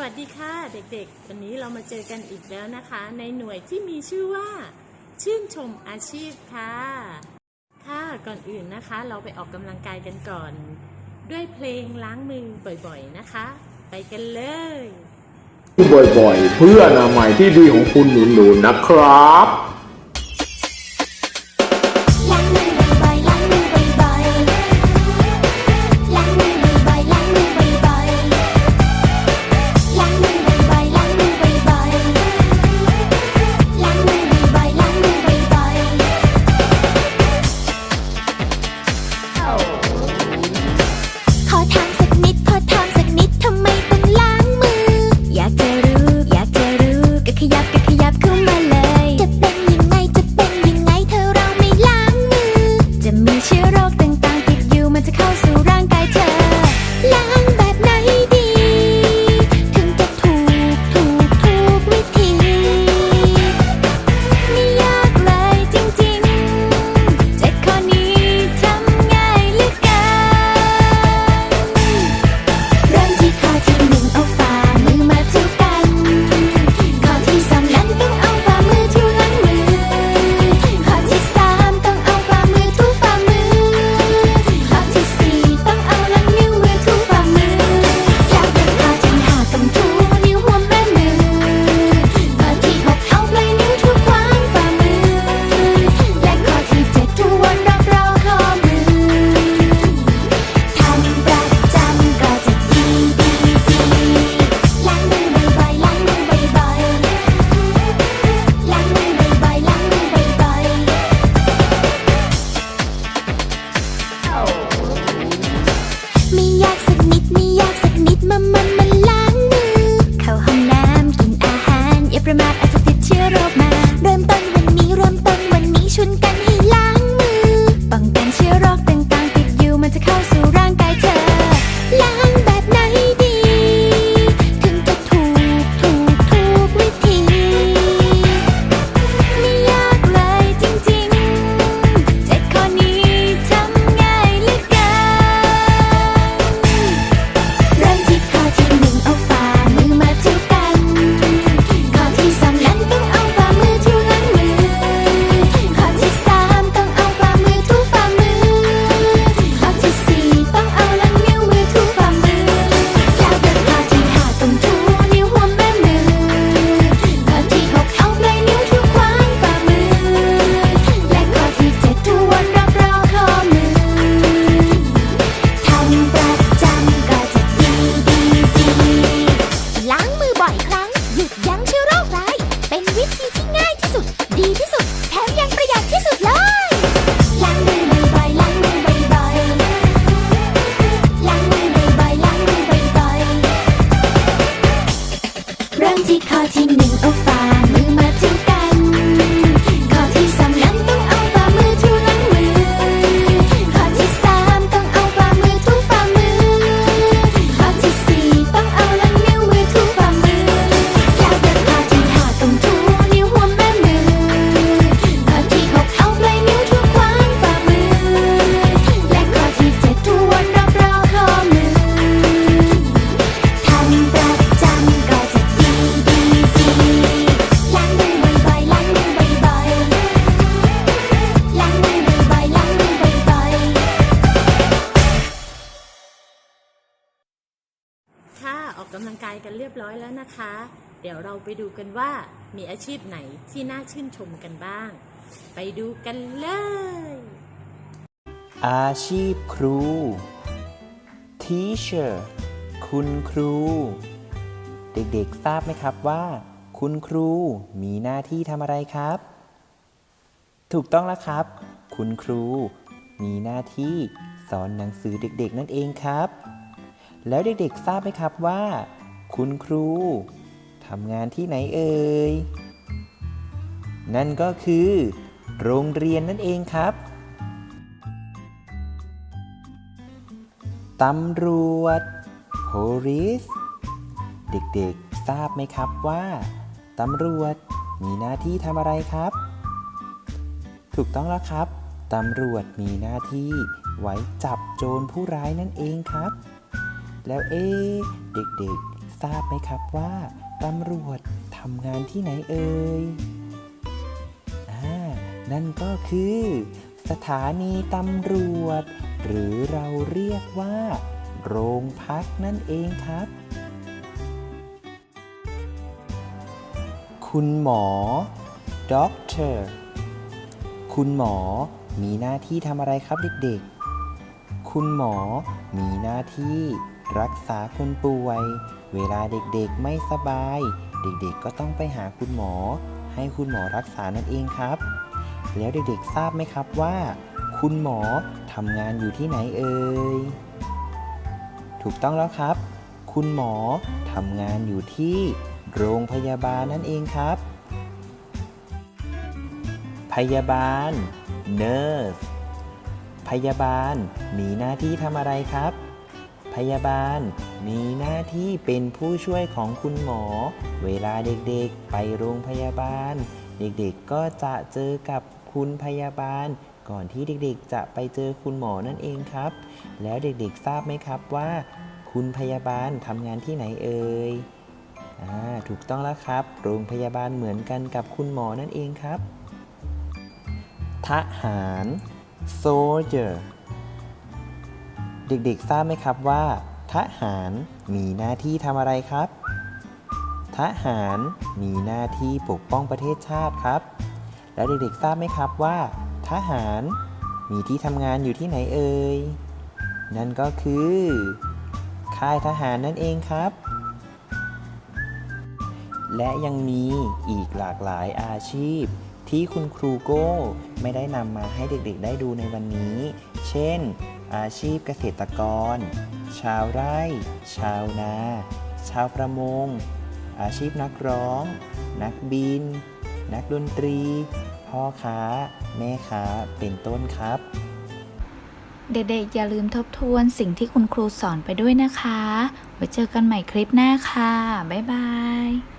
วัสดีค่ะเด็กๆ วันนี้เรามาเจอกันอีกแล้วนะคะ ในหน่วยที่มีชื่อว่า ชื่นชมอาชีพค่ะ ค่ะก่อนอื่นนะคะ เราไปออกกำลังกายกันก่อน ด้วยเพลงล้างมือบ่อยๆนะคะ ไปกันเลยบ่อยๆ เพื่ออนามัยที่ดีของคุณหนุนๆนะครับ Latin กำลังกายกันเรียบร้อยแล้วนะคะ เดี๋ยวเราไปดูกันว่ามีอาชีพไหนที่น่าชื่นชมกันบ้าง ไปดูกันเลย อาชีพครู teacher คุณครู เด็กๆทราบไหมครับว่า คุณครูมีหน้าที่ทำอะไรครับ ถูกต้องแล้วครับ คุณครูมีหน้าที่สอนหนังสือเด็กๆ นั่นเองครับ แล้วเด็กๆ ทราบไหมครับว่า คุณครูทำงานที่ไหนเอ่ย นั่นก็คือ โรงเรียนนั่นเองครับตำรวจ police เด็กๆ ทราบไหมครับว่าตำรวจมีหน้าที่ทำอะไรครับ ถูกต้องแล้วครับตำรวจมีหน้าที่ไว้จับโจรผู้ร้ายนั่นเองครับ แล้วเอ๊เด็กๆ ทราบไหมครับว่าตำรวจทำงานที่ไหนเอ่ยอ่านั่นก็คือ สถานีตำรวจ หรือเราเรียกว่า โรงพักนั่นเองครับ คุณหมอ doctor คุณหมอมีหน้าที่ทำอะไรครับเด็กๆ คุณหมอมีหน้าที่รักษาคนป่วย เวลาเด็กๆไม่สบาย เด็กๆก็ต้องไปหาคุณหมอ ให้คุณหมอรักษานั่นเองครับ แล้วเด็กๆทราบไหมครับว่า คุณหมอทำงานอยู่ที่ไหนเอ่ยถูกต้องแล้วครับ คุณหมอทำงานอยู่ที่โรงพยาบาลนั่นเองครับ พยาบาล nurse พยาบาลมีหน้าที่ทำอะไรครับ พยาบาล มีหน้าที่เป็นผู้ช่วยของคุณหมอ เวลาเด็กๆ ไปโรงพยาบาล เด็กๆก็จะเจอกับคุณพยาบาล ก่อนที่เด็กๆ จะไปเจอคุณหมอนั่นเองครับ แล้วเด็กๆทราบไหมครับว่า คุณพยาบาลทำงานที่ไหนเอ่ยอถูกต้องแล้วครับ โรงพยาบาลเหมือนกันกับคุณหมอนั่นเองครับ ทหาร soldier เด็กๆ ทราบไหมครับว่า ทหารมีหน้าที่ทำอะไรครับ ทหารมีหน้าที่ปกป้องประเทศชาติครับ แล้วเด็กๆ ทราบไหมครับว่า ทหารมีที่ทำงานอยู่ที่ไหนเอ่ย นั่นก็คือ ค่ายทหารนั่นเองครับ และยังมีอีกหลากหลายอาชีพที่คุณครูโก้ไม่ได้นำมาให้เด็กๆ ได้ดูในวันนี้ เช่น อาชีพเกษตรกร ชาวไร่ ชาวนา ชาวประมง อาชีพนักร้อง นักบิน นักดนตรี พ่อค้า แม่ค้า เป็นต้นครับ เด็กๆ อย่าลืมทบทวนสิ่งที่คุณครูสอนไปด้วยนะคะ ไว้เจอกันใหม่คลิปหน้าค่ะ บ๊ายบาย